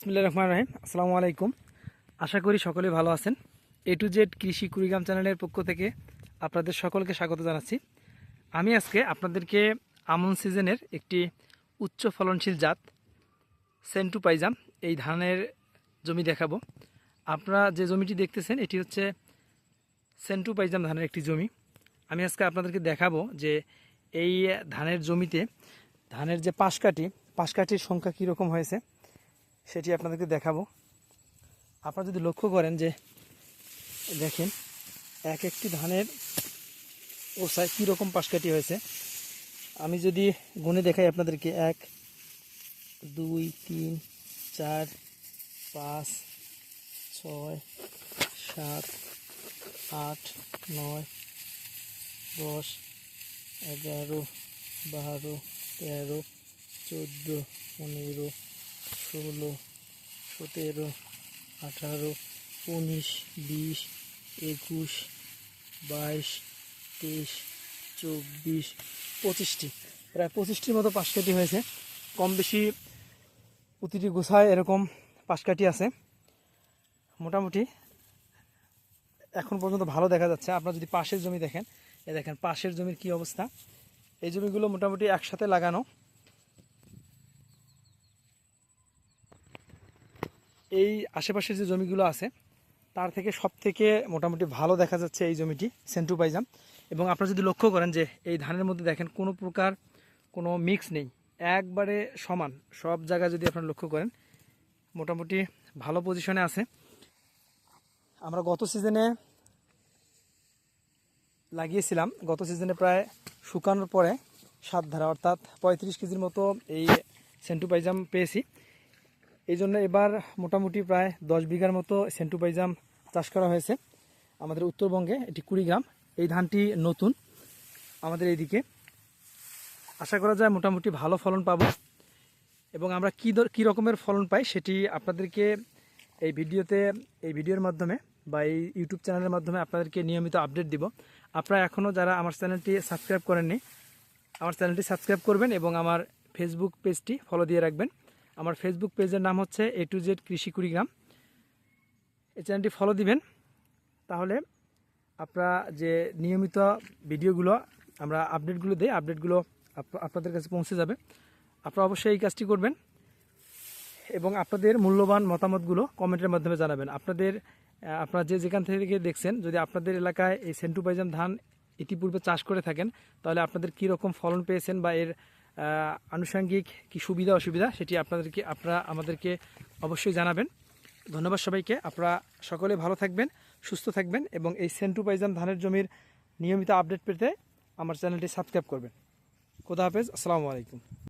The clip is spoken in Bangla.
বিসমুল্লাহ রহমান রাহিম। আসসালামু আলাইকুম। আশা করি সকলে ভালো আছেন। এ টু জেড কৃষি কুড়িগ্রাম চ্যানেলের পক্ষ থেকে আপনাদের সকলকে স্বাগত জানাচ্ছি। আমি আজকে আপনাদেরকে আমন সিজনের একটি উচ্চ ফলনশীল জাত, সেন্টু পাইজাম, এই ধানের জমি দেখাবো। আপনারা যে জমিটি দেখতেছেন, এটি হচ্ছে সেন্টু পাইজাম ধানের একটি জমি। আমি আজকে আপনাদেরকে দেখাবো যে এই ধানের জমিতে ধানের যে পাশকাঠি পাশকাঠির সংখ্যা কীরকম হয়েছে। সেটি আপনাদেরকে দেখাবো। আপনারা যদি লক্ষ্য করেন যে, দেখেন, এক একটি ধানের ওসায় কীরকম পাশকাঠি হয়েছে। আমি যদি গুনে দেখাই আপনাদেরকে, এক, দুই, তিন, চার, পাঁচ, ছয়, সাত, আট, নয়, দশ, এগারো, বারো, তেরো, চোদ্দ, পনেরো ষোলো, সতেরো, আঠারো, উনিশ, বিশ, একুশ, বাইশ, তেইশ, চব্বিশ, পঁচিশটি। প্রায় পঁচিশটির মতো পাশকাঠি হয়েছে। কম বেশি প্রতিটি গোছায় এরকম পাশকাঠি আছে। মোটামুটি এখন পর্যন্ত ভালো দেখা যাচ্ছে। আপনার যদি পাশের জমি দেখেন এ দেখেন পাশের জমির কি অবস্থা। এই জমিগুলো মোটামুটি একসাথে লাগানো। এই আশেপাশের যে জমিগুলো আছে, তার থেকে সব থেকে মোটামুটি ভালো দেখা যাচ্ছে এই জমিটি সেন্টু পাইজাম এবং আপনারা যদি লক্ষ্য করেন যে এই ধানের মধ্যে দেখেন, কোনো প্রকার কোনো মিক্স নেই। একবারে সমান, সব জায়গায় যদি আপনারা লক্ষ্য করেন, মোটামুটি ভালো পজিশনে আছে। আমরা গত সিজনে লাগিয়েছিলাম, গত সিজনে প্রায় শুকানোর পরে সাত ধারা, অর্থাৎ পঁয়ত্রিশ কেজির মতো এই সেন্টু পাইজাম পেয়েছি। এই জন্য এবার মোটামুটি প্রায় দশ বিঘার মতো সেন্টু পাইজাম চাষ করা হয়েছে। আমাদের উত্তরবঙ্গে এটি কুড়িগ্রাম। এই ধানটি নতুন আমাদের এইদিকে। আশা করা যায় মোটামুটি ভালো ফলন পাবো। এবং আমরা কী কী রকমের ফলন পাই সেটি আপনাদেরকে এই ভিডিওতে, এই ভিডিওর মাধ্যমে বা এই ইউটিউব চ্যানেলের মাধ্যমে আপনাদেরকে নিয়মিত আপডেট দিব। আপনারা এখনও যারা আমার চ্যানেলটি সাবস্ক্রাইব করেননি, আমার চ্যানেলটি সাবস্ক্রাইব করবেন এবং আমার ফেসবুক পেজটি ফলো দিয়ে রাখবেন। আমার ফেসবুক পেজের নাম হচ্ছে এ টু জেড কৃষি কুড়িগ্রাম। এই চ্যানেলটি ফলো দিবেন। তাহলে আপনারা যে নিয়মিত ভিডিওগুলো আমরা আপডেটগুলো দিই আপডেটগুলো আপনাদের কাছে পৌঁছে যাবে। আপনারা অবশ্যই এই কাজটি করবেন এবং আপনাদের মূল্যবান মতামতগুলো কমেন্টের মাধ্যমে জানাবেন। আপনাদের আপনারা যে যেখান থেকে দেখছেন, যদি আপনাদের এলাকায় এই সেন্টু পাইজাম ধান ইতিপূর্বে চাষ করে থাকেন, তাহলে আপনাদের কী রকম ফলন পেয়েছেন বা এর আনুষঙ্গিক কি সুবিধা, অসুবিধা সেটি আপনাদেরকে আপনারা আমাদেরকে অবশ্যই জানাবেন। ধন্যবাদ সবাইকে। আপনারা সকলে ভালো থাকবেন, সুস্থ থাকবেন এবং এই সেন্টু পাইজাম ধানের জমির নিয়মিত আপডেট পেতে আমার চ্যানেলটি সাবস্ক্রাইব করবেন। খোদা হাফেজ। আসসালামু আলাইকুম।